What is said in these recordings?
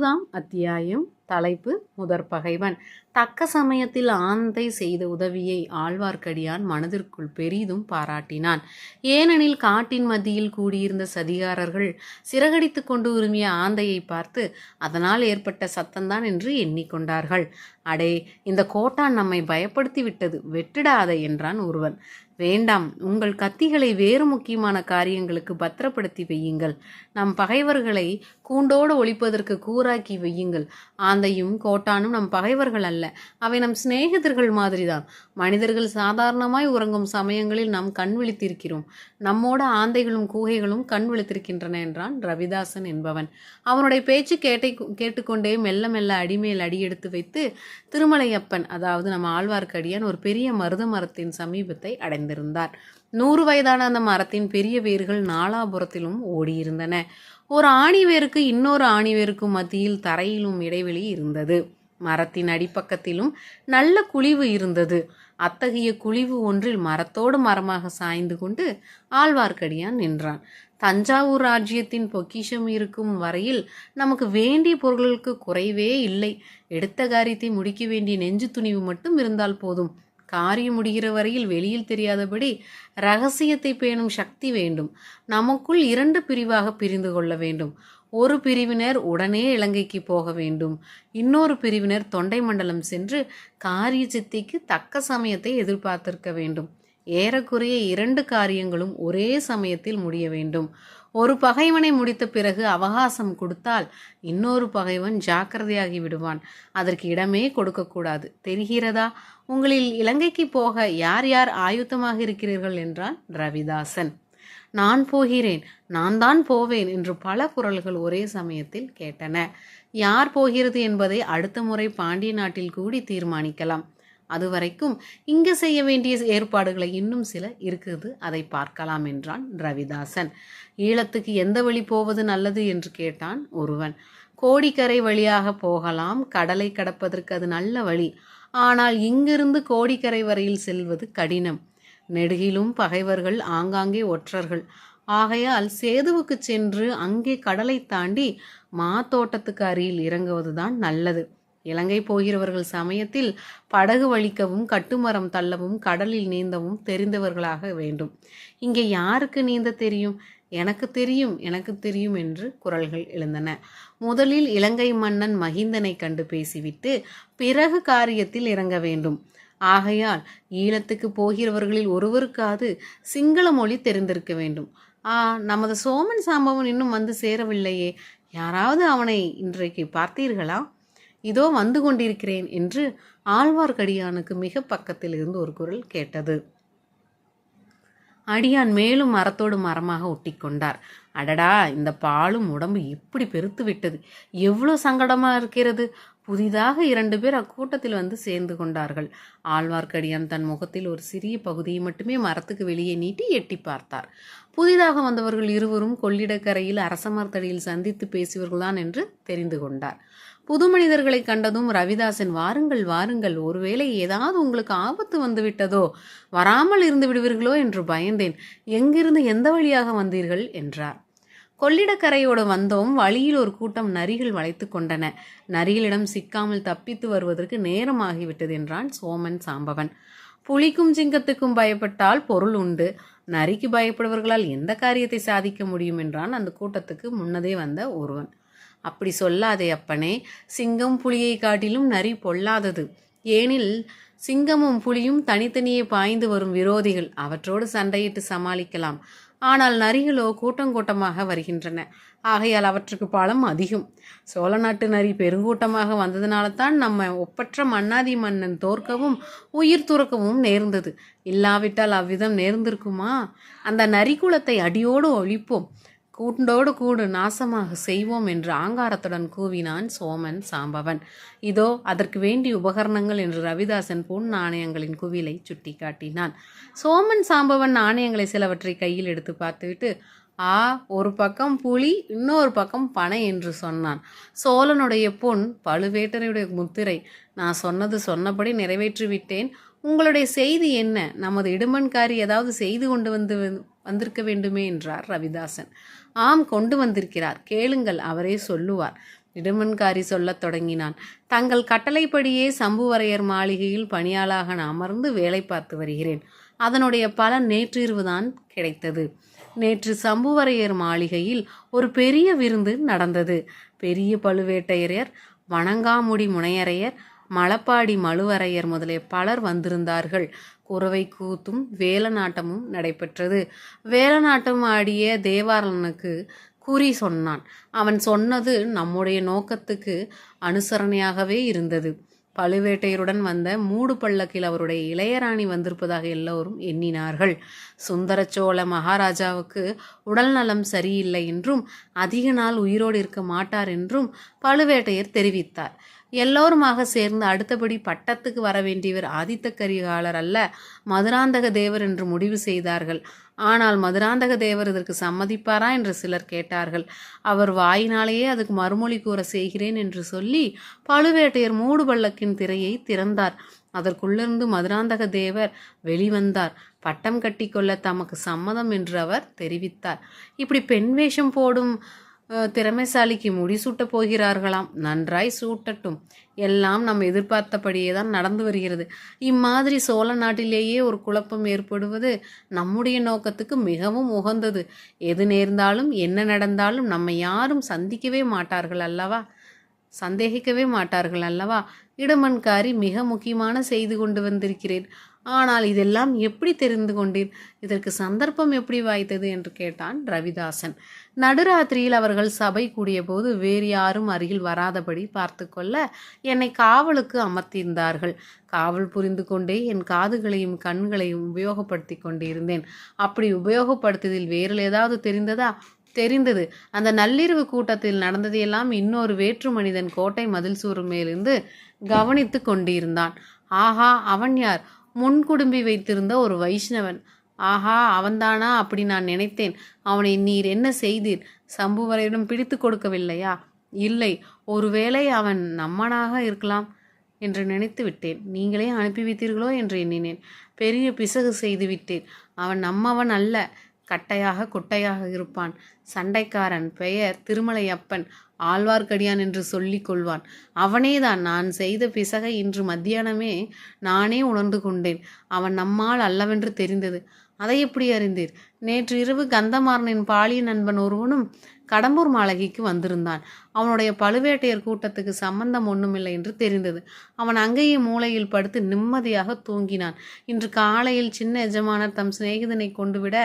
இருபதாம் அத்தியாயம். தலைப்பு முதற் பகைவன். தக்க சமயத்தில் ஆந்தை செய்த உதவியை ஆழ்வார்க்கடியான் மனதிற்குள் பெரிதும் பாராட்டினான். ஏனெனில் காட்டின் மத்தியில் கூடியிருந்த சதிகாரர்கள் சிறகடித்து கொண்டு உரிமைய ஆந்தையை பார்த்து அதனால் ஏற்பட்ட சத்தம்தான் என்று எண்ணிக்கொண்டார்கள். அடே இந்த கோட்டான் நம்மை பயப்படுத்தி விட்டது வெட்டிடாத என்றான் ஒருவன். வேண்டாம் உங்கள் கத்திகளை வேறு முக்கியமான காரியங்களுக்கு பத்திரப்படுத்தி வையுங்கள். நம் பகைவர்களை கூண்டோடு ஒழிப்பதற்கு கூறாக்கி வையுங்கள். ஆந்தையும் கோட்டானும் நம் பகைவர்கள் அல்ல. அவை நம் சிநேகிதர்கள் மாதிரிதான். மனிதர்கள் சாதாரணமாய் உறங்கும் சமயங்களில் நாம் கண் விழித்திருக்கிறோம். நம்மோட ஆந்தைகளும் கூகைகளும் கண் விழித்திருக்கின்றன என்றான் ரவிதாசன் என்பவன். அவனுடைய பேச்சு கேட்டை கேட்டுக்கொண்டே மெல்ல மெல்ல அடிமேல் அடி எடுத்து வைத்து திருமலையப்பன் அதாவது நம்ம ஆழ்வார்க்கடியான் ஒரு பெரிய மருத மரத்தின் சமீபத்தை அடைந்திருந்தார். நூறு வயதான அந்த மரத்தின் பெரிய வேர்கள் நாலாபுரத்திலும் ஓடியிருந்தன. ஒரு ஆணி வேருக்கு இன்னொரு ஆணிவேருக்கும் மத்தியில் தரையிலும் இடைவெளி இருந்தது. மரத்தின் அடிப்பக்கத்திலும் நல்ல குழிவு இருந்தது. அத்தகைய குழிவு ஒன்றில் மரத்தோடு மரமாக சாய்ந்து கொண்டு ஆழ்வார்க்கடியான் நின்றான். தஞ்சாவூர் ராஜ்யத்தின் பொக்கிஷம் இருக்கும் வரையில் நமக்கு வேண்டிய பொருள்களுக்கு குறைவே இல்லை. எடுத்த காரியத்தை முடிக்க வேண்டிய நெஞ்சு துணிவு மட்டும் இருந்தால் போதும். காரியம் முடிகிற வரையில் வெளியில் தெரியாதபடி ரகசியத்தை பேணும் சக்தி வேண்டும். நமக்குள் இரண்டு பிரிவாக பிரிந்து கொள்ள வேண்டும். ஒரு பிரிவினர் உடனே இலங்கைக்கு போக வேண்டும். இன்னொரு பிரிவினர் தொண்டை மண்டலம் சென்று காரிய சித்திக்கு தக்க சமயத்தை எதிர்பார்த்திருக்க வேண்டும். ஏறக்குறைய இரண்டு காரியங்களும் ஒரே சமயத்தில் முடிய வேண்டும். ஒரு பகைவனை முடித்த பிறகு அவகாசம் கொடுத்தால் இன்னொரு பகைவன் ஜாக்கிரதையாகி விடுவான். அதற்கு இடமே கொடுக்கக்கூடாது. தெரிகிறதா? உங்களில் இலங்கைக்கு போக யார் யார் ஆயுத்தமாக இருக்கிறீர்கள் என்றான் ரவிதாசன். நான் போகிறேன் நான் தான் போவேன் என்று பல குரல்கள் ஒரே சமயத்தில் கேட்டன. யார் போகிறது என்பதை அடுத்த முறை பாண்டிய நாட்டில் கூடி தீர்மானிக்கலாம். அதுவரைக்கும் இங்கே செய்ய வேண்டிய ஏற்பாடுகளை இன்னும் சில இருக்குது. அதை பார்க்கலாம் என்றான் ரவிதாசன். ஈழத்துக்கு எந்த வழி போவது நல்லது என்று கேட்டான் ஒருவன். கோடிக்கரை வழியாக போகலாம் கடலை கடப்பதற்கு அது நல்ல வழி. ஆனால் இங்கிருந்து கோடிக்கரை வரையில் செல்வது கடினம். நெடுகிலும் பகைவர்கள் ஆங்காங்கே ஒற்றர்கள். ஆகையால் சேதுவுக்கு சென்று அங்கே கடலை தாண்டி மாத்தோட்டத்துக்கு அருகில் இறங்குவதுதான் நல்லது. இலங்கை போகிறவர்கள் சமயத்தில் படகு வலிக்கவும் கட்டுமரம் தள்ளவும் கடலில் நீந்தவும் தெரிந்தவர்களாக வேண்டும். இங்கே யாருக்கு நீந்த தெரியும்? எனக்கு தெரியும் எனக்கு தெரியும் என்று குரல்கள் எழுந்தன. முதலில் இலங்கை மன்னன் மகிந்தனை கண்டு பேசிவிட்டு பிறகு காரியத்தில் இறங்க வேண்டும். ஆகையால் ஈழத்துக்கு போகிறவர்களில் ஒருவருக்காவது சிங்கள மொழி தெரிந்திருக்க வேண்டும். ஆ நமது சோமன் சாம்பவன் இன்னும் வந்து சேரவில்லையே. யாராவது அவனை இன்றைக்கு பார்த்தீர்களா? இதோ வந்து கொண்டிருக்கிறேன் என்று ஆழ்வார்க்கடியானுக்கு மிக பக்கத்தில் இருந்து ஒரு குரல் கேட்டது. அடியான் மேலும் மரத்தோடு மரமாக ஒட்டி கொண்டார் அடடா இந்த பாலும் உடம்பு இப்படி பெருத்து விட்டது. எவ்வளோ சங்கடமாக இருக்கிறது. புதிதாக இரண்டு பேர் அக்கூட்டத்தில் வந்து சேர்ந்து கொண்டார்கள். ஆழ்வார்க்கடியான் தன் முகத்தில் ஒரு சிறிய பகுதியை மட்டுமே மரத்துக்கு வெளியே நீட்டி எட்டி பார்த்தார். புதிதாக வந்தவர்கள் இருவரும் கொள்ளிடக்கரையில் அரசமர்த்தடியில் சந்தித்து பேசியவர்கள்தான் என்று தெரிந்து கொண்டார். புது மனிதர்களை கண்டதும் ரவிதாசன் வாருங்கள் வாருங்கள் ஒருவேளை ஏதாவது உங்களுக்கு ஆபத்து வந்து விட்டதோ வராமல் இருந்து விடுவீர்களோ என்று பயந்தேன். எங்கிருந்து எந்த வழியாக வந்தீர்கள்? என்றார். கொள்ளிடக்கரையோடு வந்தோம். வழியில் ஒரு கூட்டம் நரிகள் வளைத்து கொண்டன. நரிகளிடம் சிக்காமல் தப்பித்து வருவதற்கு நேரமாகிவிட்டது என்றான் சோமன் சாம்பவன். புலிக்கும் சிங்கத்துக்கும் பயப்பட்டால் பொருள் உண்டு. நரிக்கு பயப்படுவர்களால் எந்த காரியத்தை சாதிக்க முடியும்? என்றான். அந்த கூட்டத்துக்கு முன்னதே வந்த ஒருவன். அப்படி சொல்லாதே அப்பனே. சிங்கம் புலியை காட்டிலும் நரி பொல்லாதது. ஏனில் சிங்கமும் புலியும் தனித்தனியே பாய்ந்து வரும் விரோதிகள். அவற்றோடு சண்டையிட்டு சமாளிக்கலாம். ஆனால் நரிகளோ கூட்டம் கூட்டமாக வருகின்றன. ஆகையால் அவற்றுக்கு பலம் அதிகம். சோழ நாட்டு நரி பெருங்கூட்டமாக வந்ததுனால தான் நம்ம ஒப்பற்ற மன்னாதி மன்னன் தோற்கவும் உயிர் துறக்கவும் நேர்ந்தது. இல்லாவிட்டால் அவ்விதம் நேர்ந்திருக்குமா? அந்த நரிக்குலத்தை அடியோடு ஒழிப்போம். கூண்டோடு கூடு நாசமாக செய்வோம் என்று ஆங்காரத்துடன் கூவினான் சோமன் சாம்பவன். இதோ அதற்கு வேண்டிய உபகரணங்கள் என்று ரவிதாசன் பொன் நாணயங்களின் குவிலை சுட்டி காட்டினான். சோமன் சாம்பவன் நாணயங்களை சிலவற்றை கையில் எடுத்து பார்த்துவிட்டு ஆ ஒரு பக்கம் புலி இன்னொரு பக்கம் பனை என்று சொன்னான். சோழனுடைய பொன் பழுவேட்டரையுடைய முத்திரை. நான் சொன்னது சொன்னபடி நிறைவேற்றி விட்டேன் உங்களுடைய செய்தி என்ன? நமது இடுமன்காரி ஏதாவது செய்து கொண்டு வந்து வந்திருக்க வேண்டுமே என்றார் ரவிதாசன். ஆம் கொண்டு வந்திருக்கிறார். கேளுங்கள் அவரே சொல்லுவார். இடுமன்காரி சொல்லத் தொடங்கினான். தங்கள் கட்டளைப்படியே சம்புவரையர் மாளிகையில் பணியாளாக நான் அமர்ந்து வேலை பார்த்து வருகிறேன். அதனுடைய பலன் நேற்றிரவுதான் கிடைத்தது. நேற்று சம்புவரையர் மாளிகையில் ஒரு பெரிய விருந்து நடந்தது. பெரிய பழுவேட்டையரையர் வணங்காமுடி முனையரையர் மலப்பாடி மழுவரையர் முதலிய பலர் வந்திருந்தார்கள். குறவை கூத்தும் வேலநாட்டமும் நடைபெற்றது. வேலநாட்டம் ஆடிய தேவாரனுக்கு கூறி சொன்னான். அவன் சொன்னது நம்முடைய நோக்கத்துக்கு அனுசரணையாகவே இருந்தது. பழுவேட்டையருடன் வந்த மூடு பல்லக்கில் அவருடைய இளையராணி வந்திருப்பதாக எல்லோரும் எண்ணினார்கள். சுந்தர சோழ மகாராஜாவுக்கு உடல் நலம் சரியில்லை என்றும் அதிக நாள் உயிரோடு இருக்க மாட்டார் என்றும் பழுவேட்டையர் தெரிவித்தார். எல்லோருமாக சேர்ந்து அடுத்தபடி பட்டத்துக்கு வர வேண்டியவர் ஆதித்த கரிகாலர் அல்ல மதுராந்தக தேவர் என்று முடிவு செய்தார்கள். ஆனால் மதுராந்தக தேவர் இதற்கு சம்மதிப்பாரா என்று சிலர் கேட்டார்கள். அவர் வாயினாலேயே அதுக்கு மறுமொழி கூற செய்கிறேன் என்று சொல்லி பழுவேட்டையர் மூடு பள்ளக்கின் திரையை திறந்தார். அதற்குள்ளிருந்து மதுராந்தக தேவர் வெளிவந்தார். பட்டம் கட்டிக்கொள்ள தமக்கு சம்மதம் என்று அவர் தெரிவித்தார். இப்படி பெண் வேஷம் போடும் திறமைசாலிக்கு முடிசூட்டப் போகிறார்களாம். நன்றாய் சூட்டட்டும். எல்லாம் நாம் எதிர்பார்த்தபடியே தான் நடந்து வருகிறது. இம்மாதிரி சோழ நாட்டிலேயே ஒரு குழப்பம் ஏற்படுவது நம்முடைய நோக்கத்துக்கு மிகவும் உகந்தது. எது நேர்ந்தாலும் என்ன நடந்தாலும் நம்மை யாரும் சந்திக்கவே மாட்டார்கள் அல்லவா? சந்தேகிக்கவே மாட்டார்கள் அல்லவா? இடமன்காரி மிக முக்கியமான செய்து கொண்டு வந்திருக்கிறேன். ஆனால் இதெல்லாம் எப்படி தெரிந்து கொண்டீர்? இதற்கு சந்தர்ப்பம் எப்படி வாய்த்தது? என்று கேட்டான் ரவிதாசன். நடுராத்திரியில் அவர்கள் சபை கூடியபோது வேறு யாரும் அருகில் வராதபடி பார்த்து கொள்ள என்னை காவலுக்கு அமர்த்தியிருந்தார்கள். காவல் புரிந்து கொண்டே என் காதுகளையும் கண்களையும் உபயோகப்படுத்தி கொண்டிருந்தேன். அப்படி உபயோகப்படுத்தியதில் வேறு ஏதாவது தெரிந்ததா? தெரிந்தது. அந்த நள்ளிரவு கூட்டத்தில் நடந்ததையெல்லாம் இன்னொரு வேற்று மனிதன் கோட்டை மதில் சூறு மேலிருந்து கவனித்து கொண்டிருந்தான். ஆஹா அவன் யார்? முன்குடும்பி வைத்திருந்த ஒரு வைஷ்ணவன். ஆஹா அவன்தானா அப்படி நான் நினைத்தேன். அவனை நீர் என்ன செய்தீர்? சம்புவரையிடம் பிடித்து கொடுக்கவில்லையா? இல்லை ஒருவேளை அவன் நம்மனாக இருக்கலாம் என்று நினைத்து விட்டேன். நீங்களே அனுப்பி வைத்தீர்களோ என்று எண்ணினேன். பெரிய பிசகு செய்து விட்டேன். அவன் நம்மவன் அல்ல. கட்டையாக குட்டையாக இருப்பான். சண்டைக்காரன் பெயர் திருமலையப்பன். ஆழ்வார்க்கடியான் என்று சொல்லிக் கொள்வான். அவனேதான் நான் செய்த பிசகை இன்று மத்தியானமே நானே உணர்ந்து கொண்டேன். அவன் நம்மால் அல்லவென்று தெரிந்தது. அதை எப்படி அறிந்தீர்? நேற்று இரவு கந்தமாறனின் பாலிய நண்பன் ஒருவனும் கடம்பூர் மாளிகைக்கு வந்திருந்தான். அவனுடைய பழுவேட்டையர் கூட்டத்துக்கு சம்பந்தம் ஒன்றுமில்லை என்று தெரிந்தது. அவன் அங்கேயே மூலையில் படுத்து நிம்மதியாக தூங்கினான். இன்று காலையில் சின்ன எஜமானர் தம் சிநேகிதனை கொண்டுவிட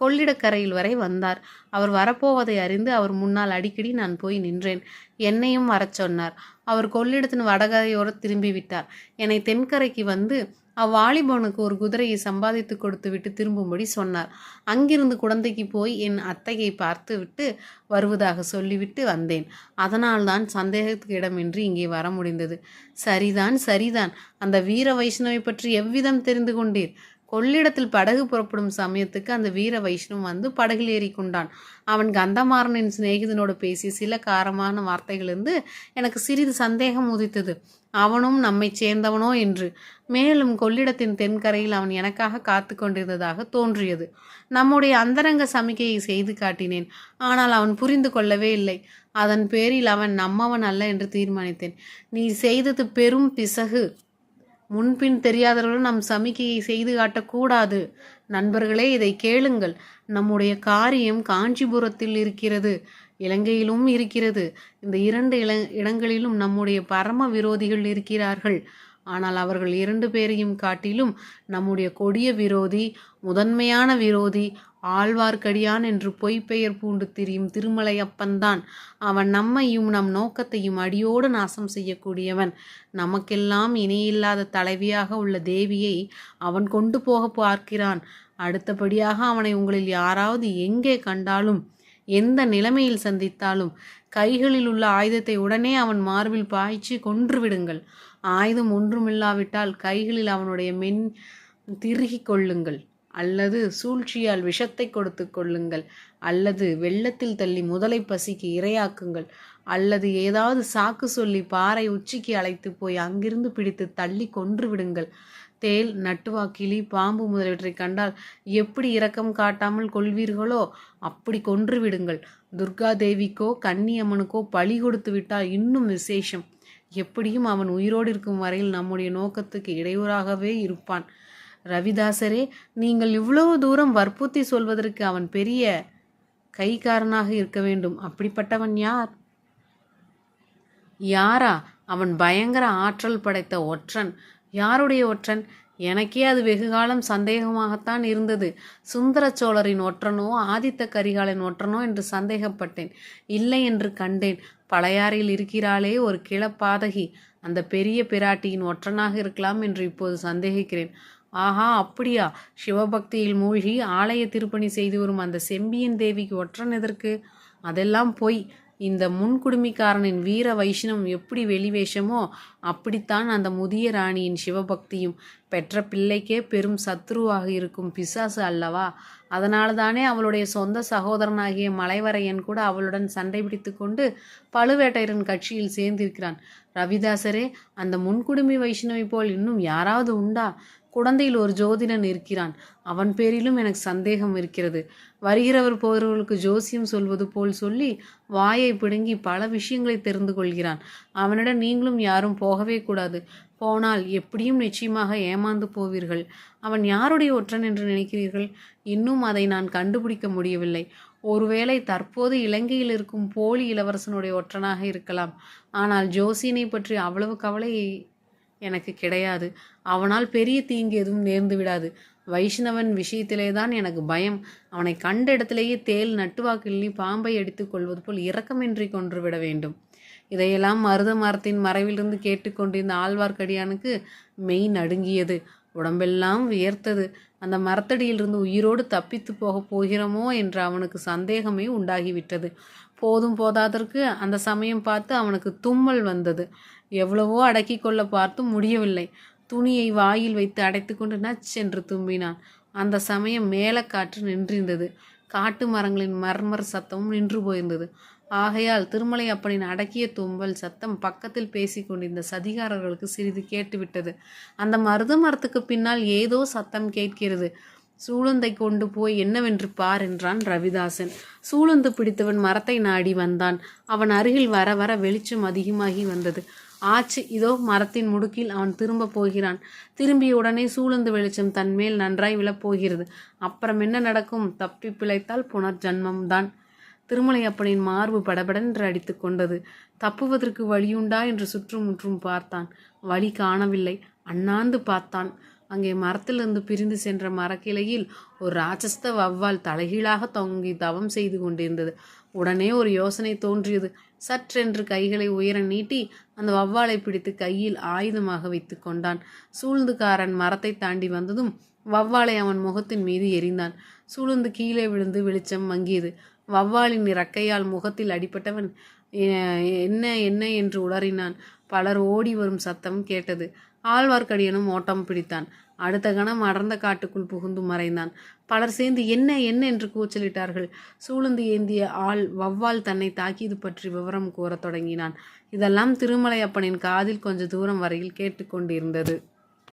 கொள்ளிடக்கரையில் வரை வந்தார். அவர் வரப்போவதை அறிந்து அவர் முன்னால் அடிக்கடி நான் போய் நின்றேன். என்னையும் வரச் சொன்னார். அவர் கொள்ளிடத்தின் வடகரையோர திரும்பி விட்டார் என்னை தென்கரைக்கு வந்து அவ்வாலிபனுக்கு ஒரு குதிரையை சம்பாதித்து கொடுத்துவிட்டு திரும்பும்படி சொன்னார். அங்கிருந்து குழந்தைக்கு போய் என் அத்தையை பார்த்து விட்டு வருவதாக சொல்லிவிட்டு வந்தேன். அதனால்தான் சந்தேகத்துக்கு இடமின்றி இங்கே வர முடிந்தது. சரிதான் சரிதான். அந்த வீர வைஷ்ணவை பற்றி எவ்விதம் தெரிந்து கொண்டீர்? கொள்ளிடத்தில் படகு புறப்படும் சமயத்துக்கு அந்த வீர வைஷ்ணவன் வந்து படகில் ஏறி கொண்டான் அவன் கந்தமாறனின் சிநேகிதனோடு பேசி சில காரமான வார்த்தைகளிலிருந்து எனக்கு சிறிது சந்தேகம் உதித்தது. அவனும் நம்மை சேர்ந்தவனோ என்று. மேலும் கொள்ளிடத்தின் தென்கரையில் அவன் எனக்காக காத்து கொண்டிருந்ததாக தோன்றியது. நம்முடைய அந்தரங்க சமிக்கையை செய்து காட்டினேன். ஆனால் அவன் புரிந்து கொள்ளவே இல்லை. அதன் பேரில் அவன் நம்மவன் அல்ல என்று தீர்மானித்தேன். நீ செய்தது பெரும் பிசகு. முன்பின் தெரியாதவர்களும் நம் சமிக்கையை செய்து காட்டக்கூடாது. நண்பர்களே இதை கேளுங்கள். நம்முடைய காரியம் காஞ்சிபுரத்தில் இருக்கிறது இலங்கையிலும் இருக்கிறது. இந்த இரண்டு இள இடங்களிலும் நம்முடைய பரம விரோதிகள் இருக்கிறார்கள். ஆனால் அவர்கள் இரண்டு பேரையும் காட்டிலும் நம்முடைய கொடிய விரோதி முதன்மையான விரோதி ஆழ்வார்க்கடியான் என்று பொய்ப்பெயர் பூண்டு திரியும் திருமலையப்பன்தான் அவன் நம்மையும் நம் நோக்கத்தையும் அடியோடு நாசம் செய்யக்கூடியவன். நமக்கெல்லாம் இணையில்லாத தலைவியாக உள்ள தேவியை அவன் கொண்டு போக பார்க்கிறான். அடுத்தபடியாக அவனை உங்களில் யாராவது எங்கே கண்டாலும் எந்த நிலைமையில் சந்தித்தாலும் கைகளில் உள்ள ஆயுதத்தை உடனே அவன் மார்பில் பாய்ச்சி கொன்று விடுங்கள். ஆயுதம் ஒன்றுமில்லாவிட்டால் கைகளில் அவனுடைய மென் திருகி கொள்ளுங்கள். அல்லது சூழ்ச்சியால் விஷத்தை கொடுத்து கொள்ளுங்கள். அல்லது வெள்ளத்தில் தள்ளி முதலை பசிக்கு இரையாக்குங்கள். அல்லது ஏதாவது சாக்கு சொல்லி பாறை உச்சிக்கு அழைத்து போய் அங்கிருந்து பிடித்து தள்ளி கொன்று விடுங்கள். தேல் நட்டுவா கிளி பாம்பு முதலியவற்றை கண்டால் எப்படி இரக்கம் காட்டாமல் கொள்வீர்களோ அப்படி கொன்று விடுங்கள். துர்கா தேவிக்கோ கன்னியம்மனுக்கோ பழி கொடுத்து விட்டால் இன்னும் விசேஷம். எப்படியும் அவன் உயிரோடு இருக்கும் வரையில் நம்முடைய நோக்கத்துக்கு இடையூறாகவே இருப்பான். ரவிதாசரே நீங்கள் இவ்வளவு தூரம் வற்புறுத்தி சொல்வதற்கு அவன் பெரிய கைக்காரனாக இருக்க வேண்டும். அப்படிப்பட்டவன் யார்? யாரா? அவன் பயங்கர ஆற்றல் படைத்த ஒற்றன். யாருடைய ஒற்றன்? எனக்கே அது வெகுகாலம் சந்தேகமாகத்தான் இருந்தது. சுந்தர சோழரின் ஒற்றனோ ஆதித்த கரிகாலன் ஒற்றனோ என்று சந்தேகப்பட்டேன். இல்லை என்று கண்டேன். பழையாறில் இருக்கிறாளே ஒரு கிளப்பாதகி. அந்த பெரிய பிராட்டியின் ஒற்றனாக இருக்கலாம் என்று இப்போது சந்தேகிக்கிறேன். ஆஹா அப்படியா? சிவபக்தியில் மூழ்கி ஆலய திருப்பணி செய்து வரும் அந்த செம்பியன் தேவிக்கு ஒற்றன் எதற்கு? அதெல்லாம் பொய். இந்த முன்குடுமிக்காரனின் வீர வைஷ்ணவம் எப்படி வெளிவேஷமோ அப்படித்தான் அந்த முதிய ராணியின் சிவபக்தியும். பெற்ற பிள்ளைக்கே பெரும் சத்ருவாக இருக்கும் பிசாசு அல்லவா? அதனால தானே அவளுடைய சொந்த சகோதரனாகிய மலைவரையன் கூட அவளுடன் சண்டை பிடித்து கொண்டு பழுவேட்டையரன் கட்சியில் சேர்ந்திருக்கிறான். ரவிதாசரே அந்த முன்குடுமி வைஷ்ணவி போல் இன்னும் யாராவது உண்டா? குழந்தையில் ஒரு ஜோதிடன் இருக்கிறான். அவன் பேரிலும் எனக்கு சந்தேகம் இருக்கிறது. வருகிறவர் போகிறவர்களுக்கு ஜோசியம் சொல்வது போல் சொல்லி வாயை பிடுங்கி பல விஷயங்களை தெரிந்து கொள்கிறான். அவனிடம் நீங்களும் யாரும் போகவே கூடாது. போனால் எப்படியும் நிச்சயமாக ஏமாந்து போவீர்கள். அவன் யாருடைய ஒற்றன் என்று நினைக்கிறீர்கள்? இன்னும் அதை நான் கண்டுபிடிக்க முடியவில்லை. ஒருவேளை தற்போது இலங்கையில் இருக்கும் போலி இளவரசனுடைய ஒற்றனாக இருக்கலாம். ஆனால் ஜோசியனை பற்றி அவ்வளவு கவலை எனக்கு கிடையாது. அவனால் பெரிய தீங்கு எதுவும் நேர்ந்து விடாது. வைஷ்ணவன் விஷயத்திலே தான் எனக்கு பயம். அவனை கண்ட இடத்திலேயே தேல் நட்டுவாக்கிள்ளி பாம்பை அடித்துக் கொள்வது போல் இரக்கமின்றி கொன்று விட வேண்டும். இதையெல்லாம் மருத மரத்தின் மறைவிலிருந்து கேட்டுக்கொண்டிருந்த ஆழ்வார்க்கடியானுக்கு மெய் நடுங்கியது. உடம்பெல்லாம் வியர்த்தது. அந்த மரத்தடியிலிருந்து உயிரோடு தப்பித்து போகப் போகிறோமோ என்ற அவனுக்கு சந்தேகமே உண்டாகிவிட்டது. போதும் போதாதற்கு அந்த சமயம் பார்த்து அவனுக்கு தும்மல் வந்தது. எவ்வளவோ அடக்கி கொள்ள பார்த்தும் முடியவில்லை. துணியை வாயில் வைத்து அடைத்துக்கொண்டு நச் என்று தும்பினான். அந்த சமயம் மேலக்காற்று நின்றிருந்தது. காட்டு மரங்களின் மர்மர் சத்தமும் நின்று போயிருந்தது. ஆகையால் திருமலை அப்பனின் அடக்கிய தும்பல் சத்தம் பக்கத்தில் பேசி கொண்டிருந்த சதிகாரர்களுக்கு சிறிது கேட்டுவிட்டது. அந்த மருது மரத்துக்கு பின்னால் ஏதோ சத்தம் கேட்கிறது. சூளுந்தை கொண்டு போய் என்னவென்று பார் என்றான் ரவிதாசன். சூளுந்து பிடித்தவன் மரத்தை நாடி வந்தான். அவன் அருகில் வர வர வெளிச்சம் அதிகமாகி வந்தது. ஆச்சு இதோ மரத்தின் முடுக்கில் அவன் திரும்ப போகிறான். திரும்பிய உடனே சூழ்ந்து வெளிச்சம் தன் மேல் நன்றாய் விழப்போகிறது. அப்புறம் என்ன நடக்கும்? தப்பி பிழைத்தால் புனர் ஜன்மம்தான் திருமலையப்பனின் மார்பு படபடென்று அடித்து கொண்டது. தப்புவதற்கு வழியுண்டா என்று சுற்றுமுற்றும் பார்த்தான். வழி காணவில்லை. அண்ணாந்து பார்த்தான். அங்கே மரத்திலிருந்து பிரிந்து சென்ற மரக்கிளையில் ஒரு ராட்சஸ்த வவ்வால் தலைகீழாக தொங்கி தவம் செய்து கொண்டிருந்தது. உடனே ஒரு யோசனை தோன்றியது. சற்றென்று கைகளை உயர நீட்டி அந்த வவ்வாலை பிடித்து கையில் ஆயுதமாக வைத்து கொண்டான். சூழ்ந்துக்காரன் மரத்தை தாண்டி வந்ததும் வவ்வாலை அவன் முகத்தின் மீது எரிந்தான். சூழ்ந்து கீழே விழுந்து வெளிச்சம் மங்கியது. வவ்வாலின் இறக்கையால் முகத்தில் அடிப்பட்டவன் என்ன என்ன? என்று உளறினான். பலர் ஓடி வரும் சத்தம் கேட்டது. ஆழ்வார்க்கடியனும் ஓட்டம் பிடித்தான். அடுத்த கணம் அடர்ந்த காட்டுக்குள் புகுந்து மறைந்தான். பலர் சேர்ந்து என்ன என்ன? என்று கூச்சலிட்டார்கள். சூழ்ந்து ஏந்திய ஆள் வவ்வால் தன்னை தாக்கியது பற்றி விவரம் கூறத் தொடங்கினான். இதெல்லாம் திருமலையப்பனின் காதில் கொஞ்ச தூரம் வரையில் கேட்டுக்கொண்டிருந்தது